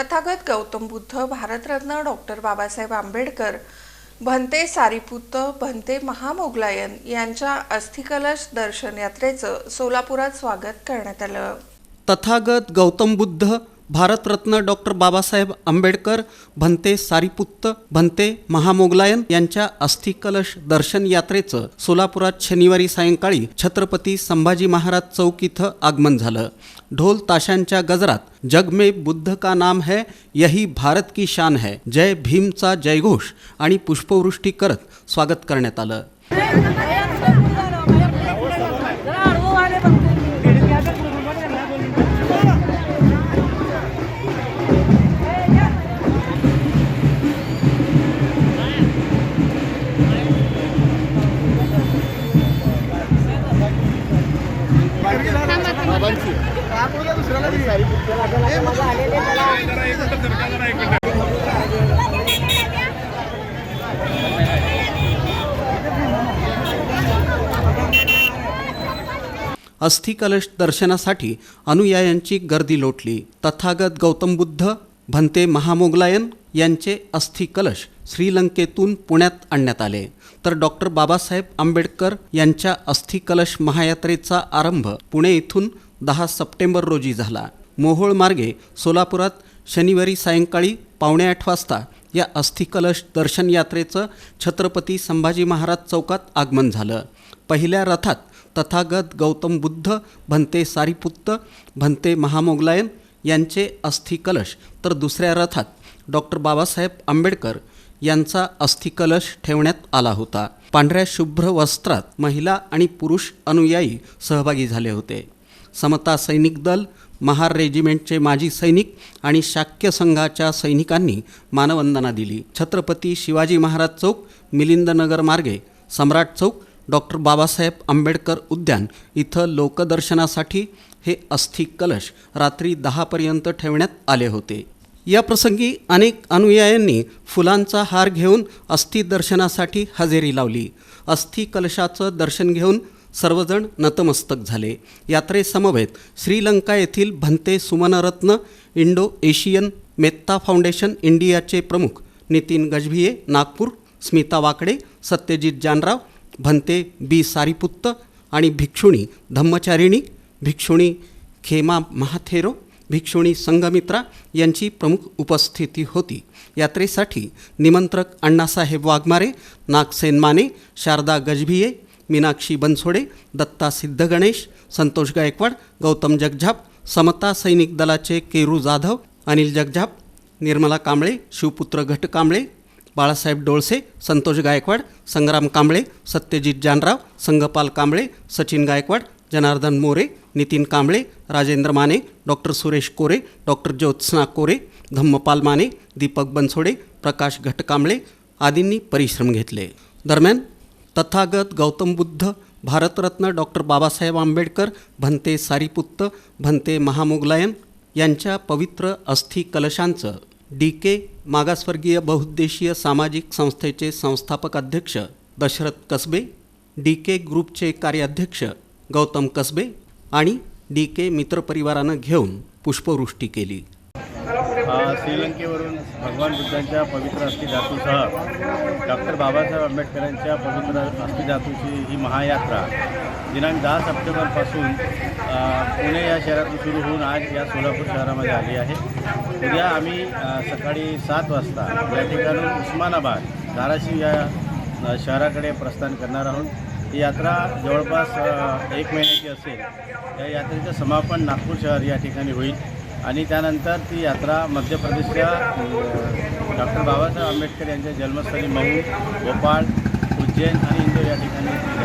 Tathagata Gautam Buddha Bharat Ratna doctor Babasaheb Ambedkar Bhante Sariputta Bhante Mahamoggallana यांच्या अस्थिकलश दर्शन यात्रेचं सोलापुरात स्वागत करण्यात आलं. तथागत गौतम बुद्ध भारतरत्न डॉक्टर बाबासाहेब आंबेडकर भंते सारीपुत्त भंते महामोगलायन यांच्या अस्थिकलश दर्शन यात्रेचं सोलापुरात शनिवारी सायंकाळी छत्रपती संभाजी महाराज चौक इथं आगमन झालं. ढोल ताशांच्या गजरात जग में बुद्ध का नाम है यही भारत की शान है जय भीमचा जयघोष आणि पुष्पवृष्टी करत स्वागत करण्यात आलं. अस्थिकलश दर्शनासाठी अनुयायांची गर्दी लोटली. तथागत गौतम बुद्ध भंते महामोगलायन यांचे अस्थिकलश श्रीलंकेतून पुण्यात आणण्यात आले. तर डॉक्टर बाबासाहेब आंबेडकर यांच्या अस्थिकलश महायात्रेचा आरंभ पुणे इथून दहा सप्टेंबर रोजी झाला. मोहोळ मार्गे सोलापुरात शनिवारी सायंकाळी पावणे आठ वाजता या अस्थिकलश दर्शन यात्रेचं छत्रपती संभाजी महाराज चौकात आगमन झालं. पहिल्या रथात तथागत गौतम बुद्ध भंते सारीपुत्त भंते महामोगलायन यांचे अस्थिकलश तर दुसऱ्या रथात डॉक्टर बाबासाहेब आंबेडकर यांचा अस्थिकलश ठेवण्यात आला होता. पांढऱ्या शुभ्र वस्त्रात महिला आणि पुरुष अनुयायी सहभागी झाले होते. समता सैनिक दल महार रेजिमेंटचे माजी सैनिक आणि शाक्य संघाच्या सैनिकांनी मानवंदना दिली. छत्रपती शिवाजी महाराज चौक मिलिंदनगर मार्गे सम्राट चौक डॉक्टर बाबासाहेब आंबेडकर उद्यान इथं लोकदर्शनासाठी हे अस्थि कलश रात्री दहापर्यंत ठेवण्यात आले होते. या प्रसंगी अनेक अनुयायांनी फुलांचा हार घेऊन अस्थिदर्शनासाठी हजेरी लावली. अस्थि कलशाचं दर्शन घेऊन सर्वजण नतमस्तक झाले. यात्रेसमवेत श्रीलंका येथील Bhante Sumanaratna Indo Asian Metta foundation इंडियाचे प्रमुख नितीन गजभिये नागपूर स्मिता वाकडे सत्यजित जानराव भंते बी सारीपुत्त आणि भिक्षुणी धम्मचारिणी भिक्षुणी खेमा महाथेरो भिक्षुणी संघमित्रा यांची प्रमुख उपस्थिती होती. यात्रेसाठी निमंत्रक अण्णासाहेब वाघमारे नागसेन माने शारदा गजभिये मीनाक्षी बनसोडे दत्ता सिद्धगणेश संतोष गायकवाड गौतम जगझाप समता सैनिक दलाचे केरू जाधव अनिल जगझाप निर्मला कांबळे शिवपुत्र घट कांबळे बाळासाहेब डोळसे संतोष गायकवाड संग्राम कांबळे सत्यजित जानराव संगपाल कांबळे सचिन गायकवाड जनार्दन मोरे नितीन कांबळे राजेंद्र माने डॉक्टर सुरेश कोरे डॉक्टर ज्योत्स्ना कोरे धम्मपाल माने दीपक बनसोडे प्रकाश घटकांबळे आदींनी परिश्रम घेतले. दरम्यान तथागत गौतम बुद्ध भारतरत्न डॉक्टर बाबासाहेब आंबेडकर भंते सारीपुत्त भंते महामोगलायन यांच्या पवित्र अस्थि कलशांचं डी के मागासवर्गीय बहुउद्देशीय सामाजिक संस्थेचे संस्थापक अध्यक्ष दशरथ कसबे डी के ग्रुपचे कार्याध्यक्ष गौतम कसबे आणि डी के मित्रपरिवारानं घेऊन पुष्पवृष्टी केली. श्रीलंकेवरून भगवान बुद्धांच्या पवित्र अस्थिधातूसह डॉक्टर बाबासाहेब आंबेडकरांच्या पवित्र अस्थिधातूची ही महायात्रा. दिनांक दहा सप्टेंबरपासून पुणे या शहरातून सुरू होऊन आज या सोलापूर शहरामध्ये आली आहे. उद्या आम्ही सकाळी सात वाजता या ठिकाणून उस्मानाबाद धाराशिव या शहराकडे प्रस्थान करणार आहोत. ही यात्रा जवळपास एक महिन्याची असेल. या यात्रेचं समापन नागपूर शहर या ठिकाणी होईल. आणि त्यानंतर ती यात्रा मध्य प्रदेशच्या डॉक्टर बाबासाहेब आंबेडकर यांच्या जन्मस्थळी मऊ भोपाळ उज्जैन आणि इंदोर या ठिकाणी ती